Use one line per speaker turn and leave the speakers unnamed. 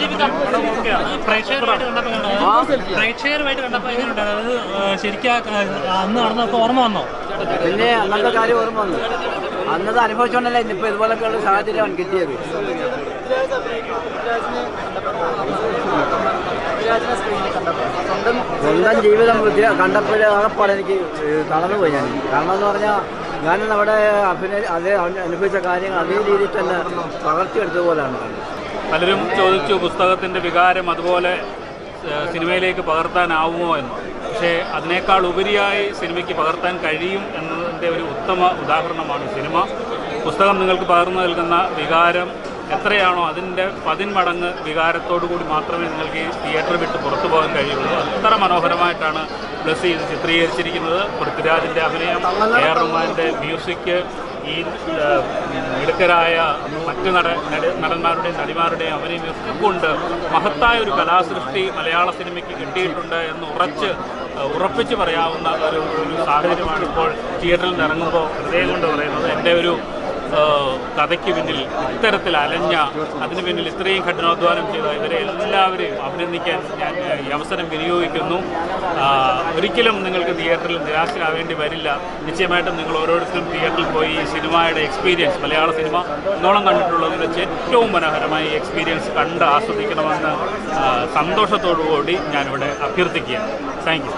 ഈ പ്രേക്ഷകരുമായിട്ട് കണ്ടപ്പോൾ എങ്ങനെയുണ്ട്? പ്രേക്ഷകരുമായിട്ട് കണ്ടപ്പോൾ എങ്ങനെയുണ്ട്? അതായത് ഏഹ്, ശരിക്കും ആ, ആ, അന്ന് നടന്നൊക്കെ ഓർമ്മ വന്നോ?
പിന്നെ അന്നത്തെ കാര്യം ഓർമ്മ വന്നു. അന്നത് അനുഭവിച്ചുകൊണ്ടല്ല ഇന്നിപ്പോൾ ഇതുപോലൊക്കെയുള്ള സാഹചര്യമാണ് കിട്ടിയത്. സ്വന്തം ജീവിതം കണ്ടപ്പോഴേ ആകപ്പാടെ എനിക്ക് തളർന്നു പോയി ഞാൻ. കാരണം എന്ന് പറഞ്ഞാൽ ഞാൻ അവിടെ അഭിനയ അതേ അനുഭവിച്ച കാര്യങ്ങൾ അതേ രീതിയിൽ തന്നെ പകർത്തിയെടുത്തതുപോലെയാണ്
പലരും ചോദിച്ചു പുസ്തകത്തിന്റെ വികാരം അതുപോലെ സിനിമയിലേക്ക് പകർത്താനാവുമോ എന്ന്. പക്ഷേ അതിനേക്കാൾ ഉപരിയായി സിനിമയ്ക്ക് പകർത്താൻ കഴിയും എന്നതിന്റെ ഒരു ഉത്തമ ഉദാഹരണമാണ് സിനിമ. പുസ്തകം നിങ്ങൾക്ക് പകർന്നു നൽകുന്ന വികാരം എത്രയാണോ അതിന്റെ പതിന്മടങ്ങ് വികാരത്തോടു കൂടി മാത്രമേ നിങ്ങൾക്ക് ഈ തിയേറ്റർ വിട്ട് പുറത്തു പോകാൻ കഴിയുള്ളൂ. അത്ര മനോഹരമായിട്ടാണ് ബ്ലസ് ഇത് ചിത്രീകരിച്ചിരിക്കുന്നത്. പൃഥ്വിരാജിന്റെ അഭിനയം എ ആർ റഹ്മാന്റെ മ്യൂസിക് ഈ മിടുക്കരായ മറ്റ് നട നട- നടന്മാരുടെയും നടിമാരുടെയും അവരെയും ഒക്കെ കൊണ്ട് മഹത്തായ ഒരു കലാസൃഷ്ടി മലയാള സിനിമയ്ക്ക് കിട്ടിയിട്ടുണ്ട് എന്ന് ഉറച്ച് ഉറപ്പിച്ച് പറയാവുന്ന ഒരു സാഹചര്യമാണ് ഇപ്പോൾ തിയേറ്ററിൽ നിന്ന് ഇറങ്ങുമ്പോൾ ഹൃദയം കൊണ്ട് പറയുന്നത്. എന്റെ ഒരു കഥയ്ക്ക് പിന്നിൽ ഇത്തരത്തിൽ അലഞ്ഞ അതിന് പിന്നിൽ ഇത്രയും കഠിനാധ്വാനം ചെയ്ത ഇവരെ എല്ലാവരെയും അഭിനന്ദിക്കാൻ ഞാൻ ഈ അവസരം വിനിയോഗിക്കുന്നു. ഒരിക്കലും നിങ്ങൾക്ക് തിയേറ്ററിൽ നിരാശരാവേണ്ടി വരില്ല. നിശ്ചയമായിട്ടും നിങ്ങൾ ഓരോരുത്തരും തിയേറ്ററിൽ പോയി ഈ സിനിമയുടെ എക്സ്പീരിയൻസ് മലയാള സിനിമ ഇന്നോളം കണ്ടിട്ടുള്ളതിൽ വെച്ച് ഏറ്റവും മനോഹരമായ ഈ എക്സ്പീരിയൻസ് കണ്ട് ആസ്വദിക്കണമെന്ന് സന്തോഷത്തോടു കൂടി ഞാനിവിടെ അഭ്യർത്ഥിക്കുകയാണ്. Thank you